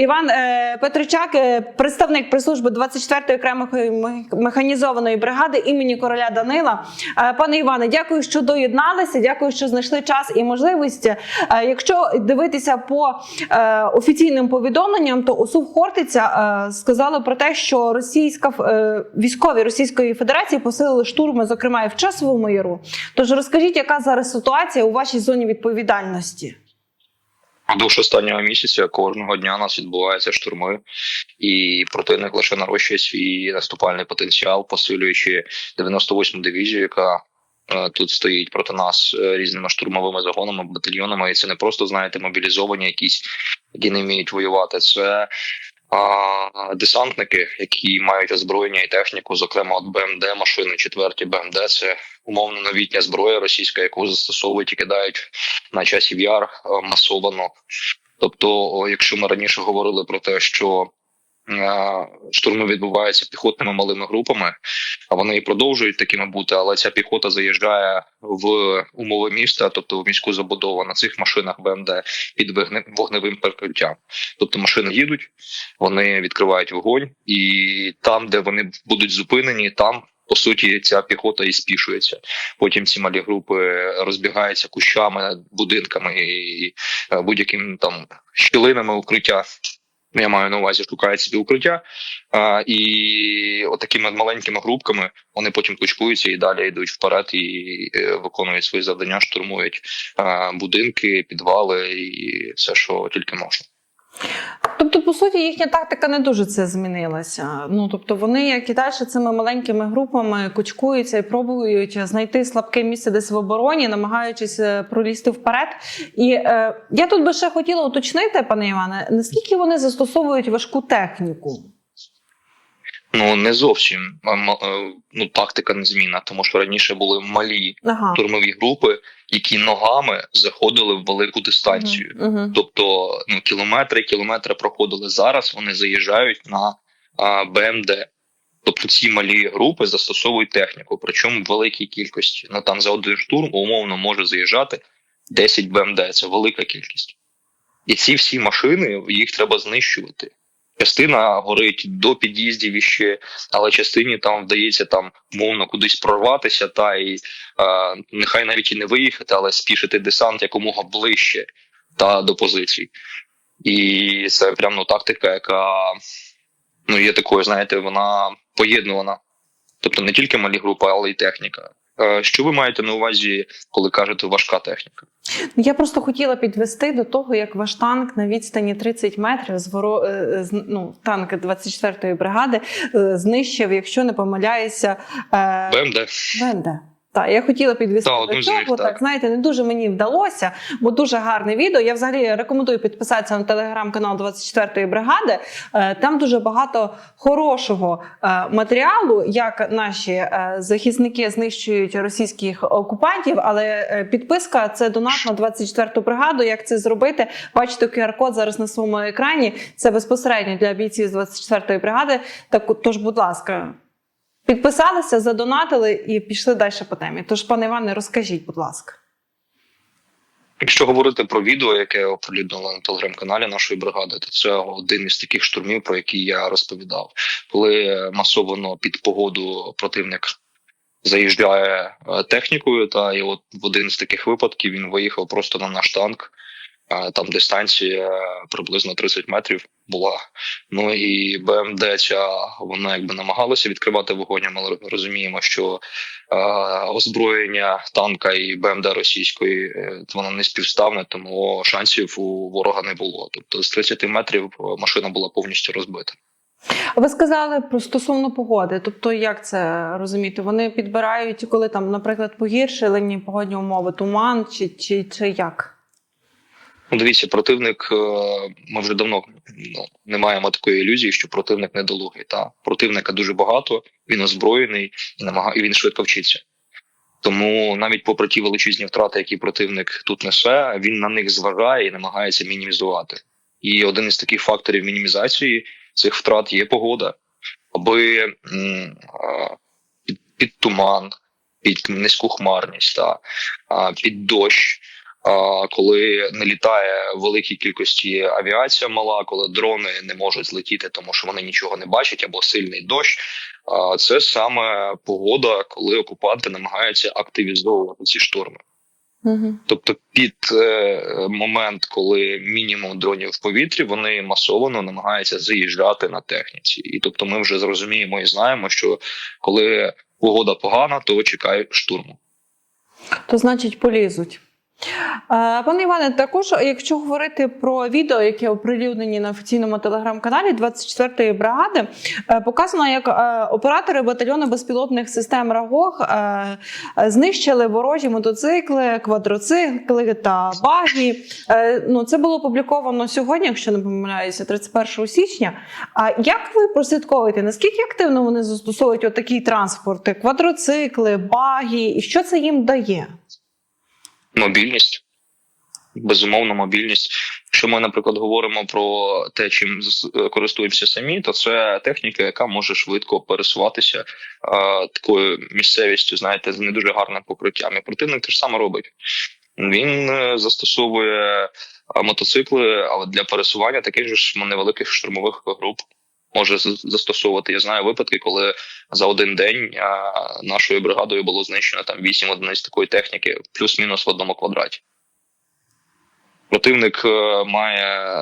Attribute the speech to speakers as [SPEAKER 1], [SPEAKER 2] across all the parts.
[SPEAKER 1] Іван е, Петричак, е, представник прес-служби 24-ї окремої мех- механізованої бригади імені короля Данила. Е, Пане Іване, дякую, що доєдналися. Дякую, що знайшли час і можливість. Якщо дивитися по офіційним повідомленням, то ОСУВ Хортиця сказали про те, що російська військові Російської Федерації посилили штурми, зокрема і в часовому яру. Тож розкажіть, яка зараз ситуація у вашій зоні відповідальності?
[SPEAKER 2] Впродовж останнього місяця кожного дня у нас відбуваються штурми, і противник лише нарощує свій наступальний потенціал, посилюючи 98-му дивізію, яка е, тут стоїть проти нас е, різними штурмовими загонами, батальйонами. І це не просто знаєте мобілізовані, якісь які не вміють воювати. Це а, десантники, які мають озброєння і техніку, зокрема от БМД, машини четверті БМД. Це умовно новітня зброя російська, яку застосовують і кидають на часів яр е, масовано. Тобто, якщо ми раніше говорили про те, що е, штурми відбуваються піхотними малими групами, а вони і продовжують такими бути, але ця піхота заїжджає в умови міста, тобто в міську забудову на цих машинах БМД під вогне- вогневим перекриттям. Тобто машини їдуть, вони відкривають вогонь, і там, де вони будуть зупинені, там. По суті, ця піхота і спішується. Потім ці малі групи розбігаються кущами, будинками і е, будь-яким там щілинами укриття. Я маю на увазі, шукають собі укриття, а, і отакими маленькими групками вони потім кучкуються і далі йдуть вперед і е, виконують свої завдання, штурмують а, будинки, підвали і все, що тільки можна.
[SPEAKER 1] Тобто, по суті, їхня тактика не дуже це змінилася. Ну тобто, вони як і далі цими маленькими групами кучкуються і пробують знайти слабке місце десь в обороні, намагаючись е, пролізти вперед. І е, я тут би ще хотіла уточнити, пане Іване, наскільки вони застосовують важку техніку?
[SPEAKER 2] Ну не зовсім е, ну тактика не зміна, тому що раніше були малі
[SPEAKER 1] Ага.
[SPEAKER 2] штурмові групи, які ногами заходили в велику дистанцію.
[SPEAKER 1] Угу.
[SPEAKER 2] Тобто ну, кілометри, кілометри проходили. Зараз вони заїжджають на а, БМД. Тобто ці малі групи застосовують техніку, причому в великій кількості. Ну там за один штурм умовно може заїжджати 10 БМД. Це велика кількість. І ці всі машини їх треба знищувати. Частина горить до під'їздів іще, але частині там вдається там мовно кудись прорватися, та і е, нехай навіть і не виїхати, але спішити десант якомога ближче та до позицій. І це прям ну, тактика, яка ну, є такою, знаєте, вона поєднувана. Тобто не тільки малі групи, але й техніка. Е, Що ви маєте на увазі, коли кажете важка техніка?
[SPEAKER 1] Я просто хотіла підвести до того, як ваш танк на відстані 30 метрів з воро... е, ну, танк 24-ї бригади е, знищив, якщо не помиляюся, е...
[SPEAKER 2] БМД.
[SPEAKER 1] Так, я хотіла підвести
[SPEAKER 2] Та,
[SPEAKER 1] до цього. так.
[SPEAKER 2] так.
[SPEAKER 1] знаєте, не дуже мені вдалося, бо дуже гарне відео. Я взагалі рекомендую підписатися на телеграм-канал 24-ї бригади. Е, Там дуже багато хорошого е, матеріалу, як наші е, захисники знищують російських окупантів. Але підписка це донат на 24-ту бригаду. Як це зробити? Бачите QR-код зараз на своєму екрані. Це безпосередньо для бійців з 24-ї бригади. Так, тож, будь ласка. Підписалися, задонатили і пішли далі по темі. Тож, пане Іване, розкажіть, будь ласка.
[SPEAKER 2] Якщо говорити про відео, яке оприлюднили на телеграм-каналі нашої бригади, то це один із таких штурмів, про які я розповідав, коли масовано під погоду противник заїжджає е, технікою, та і от в один з таких випадків він виїхав просто на наш танк. Там дистанція приблизно 30 метрів була. Ну і БМД ця вона якби намагалася відкривати вогонь. Ми розуміємо, що озброєння танка і БМД російської е, воно не співставне, тому шансів у ворога не було. Тобто з 30 метрів е, машина була повністю розбита.
[SPEAKER 1] Ви сказали про стосовно погоди. Тобто, як це розуміти? Вони підбирають, коли там, наприклад, погіршили погодні умови, туман чи, чи, чи як?
[SPEAKER 2] Ну, дивіться, противник. е, Ми вже давно ну, не маємо такої ілюзії, що противник недолугий. Та противника дуже багато, він озброєний і намагає і він швидко вчиться. Тому навіть попри ті величезні втрати, які противник тут несе, він на них зважає і намагається мінімізувати. І один із таких факторів мінімізації цих втрат є погода, аби під, під туман, під низьку хмарність та під дощ. Коли не літає великій кількості авіація мала, коли дрони не можуть злетіти, тому що вони нічого не бачать, або сильний дощ. Це саме погода, коли окупанти намагаються активізовувати ці шторми.
[SPEAKER 1] Угу.
[SPEAKER 2] Тобто, під е, момент, коли мінімум дронів в повітрі, вони масово намагаються заїжджати на техніці. І тобто, ми вже зрозуміємо і знаємо, що коли погода погана, то чекає штурму.
[SPEAKER 1] То значить полізуть. Пане Іване, також, якщо говорити про відео, яке оприлюднені на офіційному телеграм-каналі 24-ї бригади, е, показано, як е, оператори батальйону безпілотних систем Рагог е, знищили ворожі мотоцикли, квадроцикли та багі. Ну, це було опубліковано сьогодні, якщо не помиляюся, 31 січня. А як ви прослідковуєте, наскільки активно вони застосовують отакий транспорт, квадроцикли, багі, і що це їм дає?
[SPEAKER 2] Мобільність. Безумовно, мобільність. Якщо ми, наприклад, говоримо про те, чим користуємося самі, то це техніка, яка може швидко пересуватися е, такою місцевістю, знаєте, з не дуже гарним покриттям. І противник ж саме робить. Він е, застосовує е, мотоцикли, але для пересування таких ж невеликих штурмових груп може застосовувати. Я знаю випадки, коли за один день нашою бригадою було знищено там 8 одиниць такої техніки, плюс-мінус в одному квадраті. Противник е, має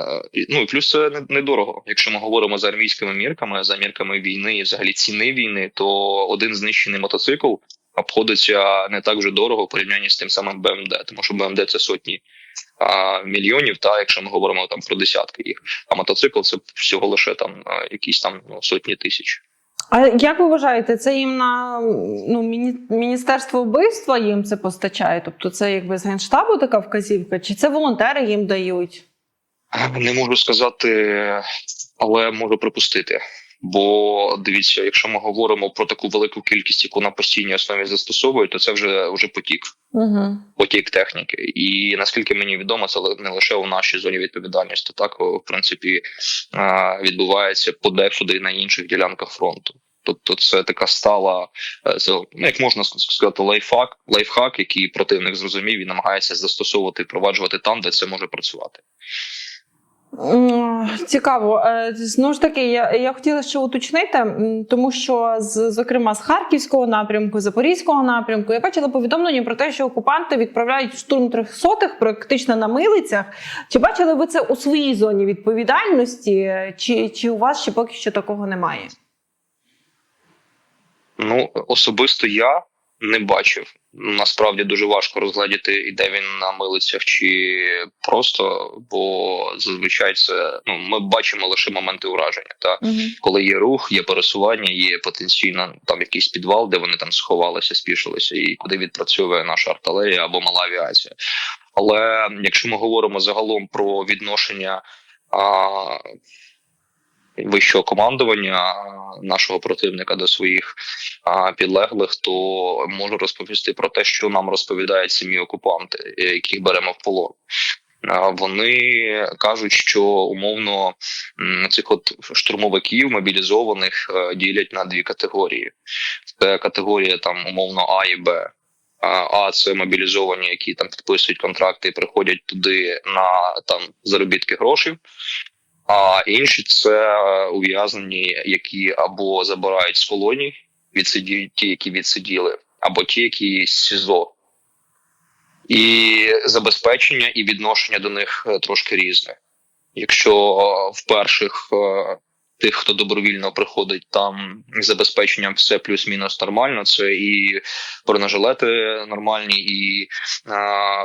[SPEAKER 2] ну і плюс це недорого. Якщо ми говоримо за армійськими мірками, за мірками війни і взагалі ціни війни, то один знищений мотоцикл обходиться не так вже дорого в порівнянні з тим самим БМД, тому що БМД це сотні а, мільйонів. Та якщо ми говоримо там про десятки їх, а мотоцикл це всього лише там якісь там ну, сотні тисяч.
[SPEAKER 1] А як ви вважаєте, це їм на ну, міні, міністерство вбивства їм це постачає? Тобто це якби з генштабу така вказівка, чи це волонтери їм дають?
[SPEAKER 2] Не можу сказати, але можу припустити. Бо дивіться, якщо ми говоримо про таку велику кількість, яку на постійній основі застосовують, то це вже вже потік,
[SPEAKER 1] Угу.
[SPEAKER 2] потік техніки. І наскільки мені відомо, це не лише у нашій зоні відповідальності, так в принципі відбувається подекуди і на інших ділянках фронту. Тобто, це така стала, це ну як можна сказати, лайфхак, лайфхак, який противник зрозумів і намагається застосовувати і впроваджувати там, де це може працювати.
[SPEAKER 1] Цікаво. Е, Знову ж таки, я, я хотіла ще уточнити, тому що з зокрема з Харківського напрямку, Запорізького напрямку, я бачила повідомлення про те, що окупанти відправляють штурм трьохсотих практично на милицях. Чи бачили ви це у своїй зоні відповідальності, чи, чи у вас ще поки що такого немає?
[SPEAKER 2] Ну, особисто я не бачив. Насправді дуже важко розглядіти, іде він на милицях чи просто, бо зазвичай це ну ми бачимо лише моменти ураження. Та
[SPEAKER 1] Угу.
[SPEAKER 2] коли є рух, є пересування, є потенційно там якийсь підвал, де вони там сховалися, спішилися, і куди відпрацьовує наша артилерія або мала авіація. Але якщо ми говоримо загалом про відношення а, вищого командування нашого противника до своїх підлеглих, то можу розповісти про те, що нам розповідають самі окупанти, е, яких беремо в полон. Вони кажуть, що умовно цих от штурмовиків мобілізованих е, ділять на дві категорії. Це категорія там умовно А і Б. А А це мобілізовані, які там підписують контракти і приходять туди на там заробітки грошей. А інші це е, ув'язнені, які або забирають з колоній, відсиді, ті, які відсиділи, або ті, які з СІЗО. І забезпечення і відношення до них е, трошки різне. Якщо е, в перших тих, хто добровільно приходить, там забезпеченням все плюс-мінус нормально, це і бронежилети нормальні, і е,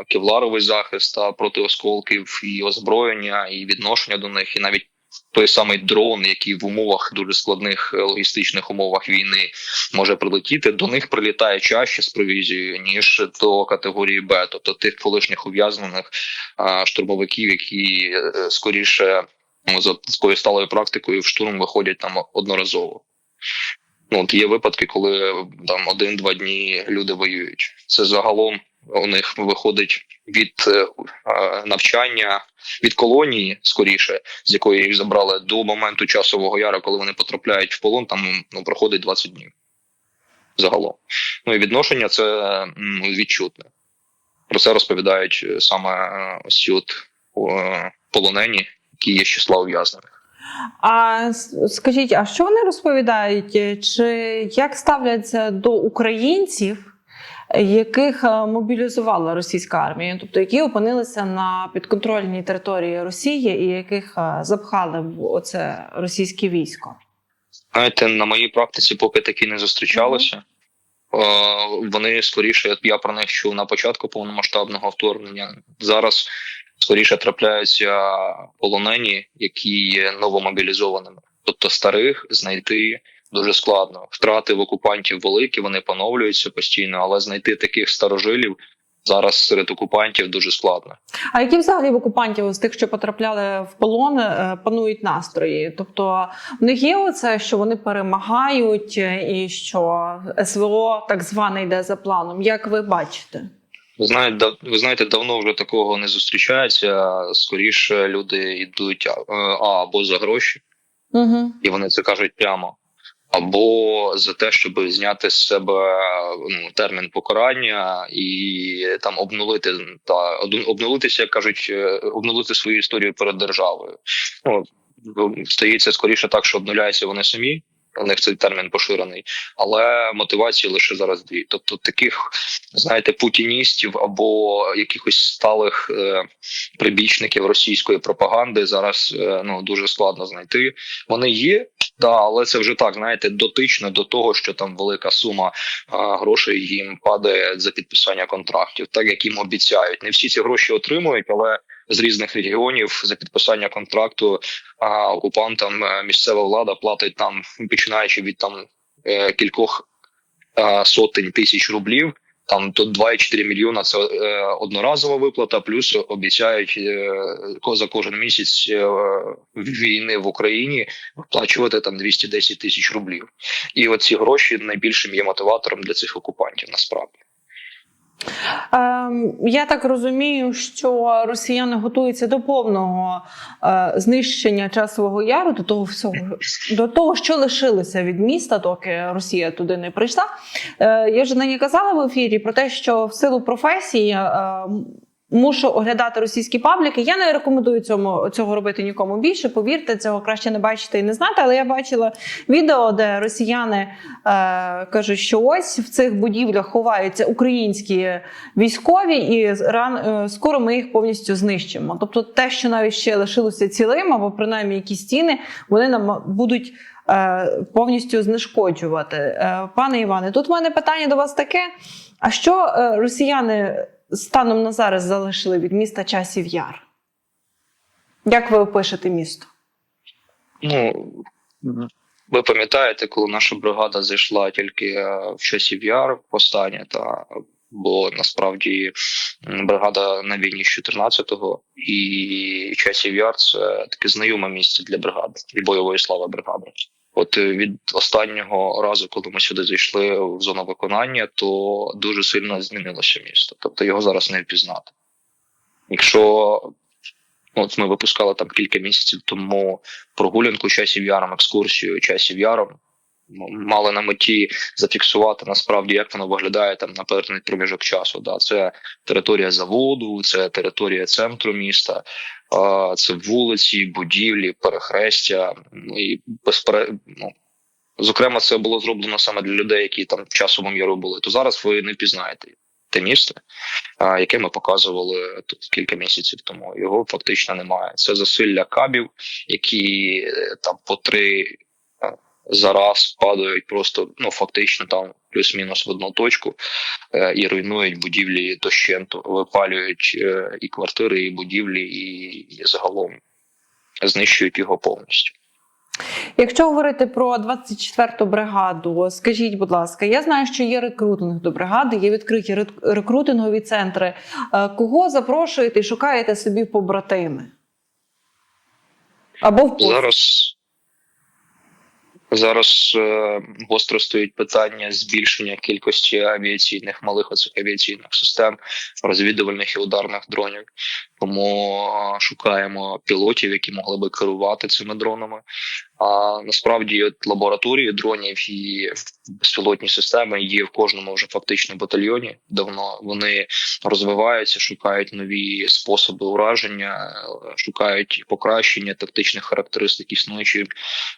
[SPEAKER 2] кевларовий захист та проти осколків, і озброєння, і відношення до них, і навіть той самий дрон, який в умовах дуже складних е, логістичних умовах війни може прилетіти, до них прилітає чаще з провізією, ніж до категорії Б, тобто тих колишніх ув'язнених штурмовиків, які е, скоріше за такою сталою практикою в штурм виходять там одноразово. Ну, от є випадки, коли там один-два дні люди воюють. Це загалом у них виходить від е, навчання від колонії, скоріше, з якої їх забрали, до моменту часового яру, коли вони потрапляють в полон, там ну, проходить 20 днів. Загалом. Ну і відношення це відчутне. Про це розповідають е, саме е, ось от полонені, які є з числа ув'язнених.
[SPEAKER 1] А скажіть, а що вони розповідають? Чи як ставляться до українців, яких е, мобілізувала російська армія, тобто які опинилися на підконтрольній території Росії і яких е, запхали в оце російське військо?
[SPEAKER 2] Знаєте, на моїй практиці поки такі не зустрічалися. Е, Вони скоріше, я про них чув на початку повномасштабного вторгнення. Зараз скоріше трапляються полонені, які є новомобілізованими. Тобто старих знайти дуже складно. Втрати в окупантів великі, вони поновлюються постійно, але знайти таких старожилів зараз серед окупантів дуже складно.
[SPEAKER 1] А які взагалі в окупантів з тих, що потрапляли в полон, е, панують настрої? Тобто в них є оце, що вони перемагають, е, і що СВО так зване йде за планом. Як ви бачите?
[SPEAKER 2] Ви знаєте, дав- ви знаєте, давно вже такого не зустрічається. Скоріше люди йдуть а, а або за гроші,
[SPEAKER 1] Угу.
[SPEAKER 2] і вони це кажуть прямо, або за те, щоб зняти з себе ну, термін покарання і там обнулити та обнулитися, як кажуть, е, обнулити свою історію перед державою. Ну стається скоріше так, що обнуляються вони самі. У них цей термін поширений, але мотивації лише зараз дві. Тобто, таких знаєте, путіністів або якихось сталих е, прибічників російської пропаганди зараз е, ну дуже складно знайти. Вони є, да, але це вже так, знаєте, дотично до того, що там велика сума а, грошей їм падає за підписання контрактів, так як їм обіцяють. Не всі ці гроші отримують, але з різних регіонів за підписання контракту а, окупантам е, місцева влада платить там, починаючи від там е, кількох е, сотень тисяч рублів. Там то 2,4 мільйона це одноразова виплата, плюс обіцяють за кожен місяць війни в Україні виплачувати там 210 тисяч рублів. І оці гроші найбільшим є мотиватором для цих окупантів. Насправді
[SPEAKER 1] я так розумію, що росіяни готуються до повного е, знищення часового яру, до того всього, до того, що лишилося від міста, доки Росія туди не прийшла. Е, я вже нині казала в ефірі про те, що в силу професії. Е, Мушу оглядати російські пабліки. Я не рекомендую цьому цього робити нікому більше. Повірте, цього краще не бачити і не знати. Але я бачила відео, де росіяни е, кажуть, що ось в цих будівлях ховаються українські військові, і ран е, скоро ми їх повністю знищимо. Тобто, те, що навіть ще лишилося цілим, або принаймні якісь стіни, вони нам будуть. е, Повністю знешкоджувати, Е, пане Іване. Тут в мене питання до вас таке: а що е, росіяни станом на зараз залишили від міста часів яр? Як ви опишете місто?
[SPEAKER 2] Ну ви пам'ятаєте, коли наша бригада зайшла тільки е, в часів яр останнє, та бо насправді бригада на війні з 14-го, і часів яр це таке знайоме місце для бригади і бойової слави бригади. От е, від останнього разу, коли ми сюди зайшли в зону виконання, то дуже сильно змінилося місто. Тобто його зараз не впізнати. Якщо ну, от ми випускали там кілька місяців тому прогулянку часів яром, екскурсію часів яром, мали на меті зафіксувати насправді, як воно виглядає там на певний проміжок часу. Да, це територія заводу, це територія центру міста, це вулиці, будівлі, перехрестя. Ну, І безпере... ну, зокрема, це було зроблено саме для людей, які там в часовому яру були. То зараз ви не впізнаєте те місце, яке ми показували тут кілька місяців тому. Його фактично немає. Це засилля кабів, які е, там по три за раз падають просто ну фактично там плюс-мінус в одну точку е, і руйнують будівлі дощенту, випалюють е, і квартири, і будівлі, і, і загалом знищують його повністю.
[SPEAKER 1] Якщо говорити про 24-ту бригаду, скажіть, будь ласка, я знаю, що є рекрутинг до бригади, є відкриті рекрутингові центри. Е, Кого запрошуєте і шукаєте собі побратими? Або в?
[SPEAKER 2] Зараз зараз е, гостро стоїть питання збільшення кількості авіаційних малих оцих авіаційних систем, розвідувальних і ударних дронів. Тому шукаємо пілотів, які могли би керувати цими дронами. А насправді лабораторії дронів і безпілотні системи є в кожному вже фактично батальйоні. Давно вони розвиваються, шукають нові способи ураження, шукають покращення тактичних характеристик існуючої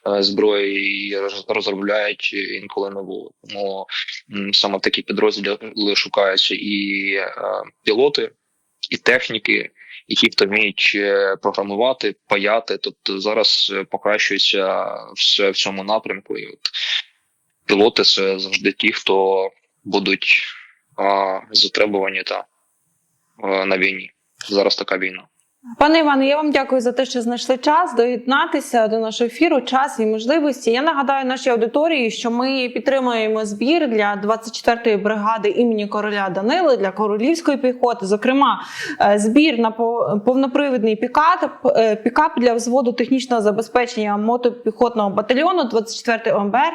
[SPEAKER 2] е, зброї і роз- розробляють інколи нову. Тому саме такі підрозділи шукаються і е, пілоти, і техніки, які хто вміють е, програмувати, паяти. Тобто зараз е, покращується все в цьому напрямку. І от пілоти це завжди ті, хто будуть а, затребувані та а, на війні. Зараз така війна.
[SPEAKER 1] Пане Іване, я вам дякую за те, що знайшли час доєднатися до нашого ефіру, час і можливості. Я нагадаю нашій аудиторії, що ми підтримуємо збір для 24-ї бригади імені короля Данили для королівської піхоти. Зокрема, е, збір на повнопривідний пікап, е, пікап для взводу технічного забезпечення мотопіхотного батальйону 24-й ОМБР.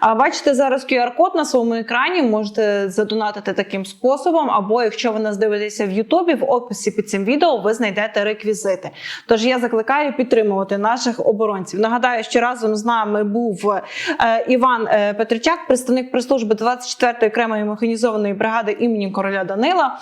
[SPEAKER 1] А бачите зараз QR-код на своєму екрані. Можете задонатити таким способом. Або якщо ви нас дивитеся в Ютубі, в описі під цим відео ви знайдете реквізити. Тож я закликаю підтримувати наших оборонців. Нагадаю, що разом з нами був е, Іван е, Петричак, представник прес-служби 24-ї окремої механізованої бригади імені короля Данила.